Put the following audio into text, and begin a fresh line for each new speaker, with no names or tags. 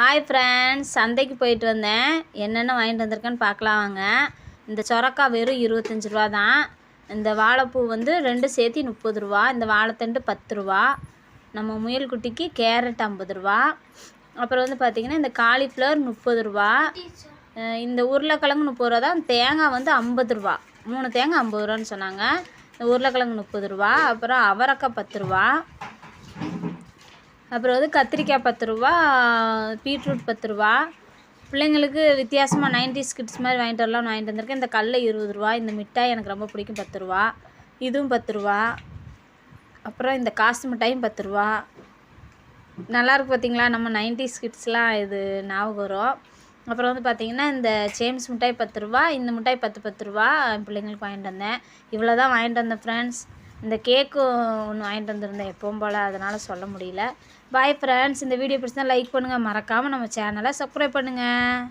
Hi friends சந்தைக்கு போயிட்டு வந்தேன். என்னென்ன வாங்கிட்டு வந்திருக்கேன்னு பார்க்கலாம் வாங்க. இந்த சொரக்கா வெறும் இருபத்தஞ்சி ரூபா தான். இந்த வாழைப்பூ வந்து ரெண்டு சேர்த்தி முப்பது ரூபா. இந்த வாழைத்தண்டு பத்து ரூபா. நம்ம முயல் குட்டிக்கு கேரட் ஐம்பது ரூபா. அப்புறம் வந்து பார்த்திங்கன்னா இந்த காலிஃப்ளவர் முப்பது ரூபா. இந்த உருளைக்கிழங்கு முப்பது ரூபா தான். தேங்காய் வந்து ஐம்பது ரூபா. மூணு தேங்காய் ஐம்பது ரூபான்னு சொன்னாங்க. இந்த உருளைக்கிழங்கு முப்பது ரூபா. அப்புறம் அவரக்காய் பத்து ரூபா. அப்புறம் வந்து கத்திரிக்காய் பத்து ரூபா பீட்ரூட் பத்து ரூபா. பிள்ளைங்களுக்கு வித்தியாசமாக நைன்டிஸ் கிட்ஸ் மாதிரி வாங்கிட்டு வரலாம் வாங்கிட்டு வந்திருக்கேன். இந்த கடல இருபது ரூபா இந்த மிட்டாய் எனக்கு ரொம்ப பிடிக்கும் பத்து ரூபா. இதுவும் பத்து ரூபா. அப்புறம் இந்த காசு மிட்டாயும் பத்து ரூபா. நல்லாயிருக்கு பார்த்தீங்களா நம்ம நைன்டிஸ் கிட்ஸ்லாம் இது ஞாபகம் வரும். அப்புறம் வந்து பார்த்திங்கன்னா இந்த சேம்ஸ் மிட்டாய் பத்து ரூபா இந்த மிட்டாய் பத்து பத்து ரூபா என் பிள்ளைங்களுக்கு வாங்கிட்டு வந்தேன். இவ்வளோ தான் வாங்கிட்டு வந்தேன் ஃப்ரெண்ட்ஸ் இந்த கேக்கும் ஒன்று வாங்கிட்டு வந்திருந்தேன் எப்பவும் போல் அதனால் சொல்ல முடியல. பாய் ஃப்ரெண்ட்ஸ் இந்த வீடியோ பிடிச்சா லைக் பண்ணுங்கள் மறக்காமல் நம்ம சேனலை சப்ஸ்கிரைப் பண்ணுங்கள்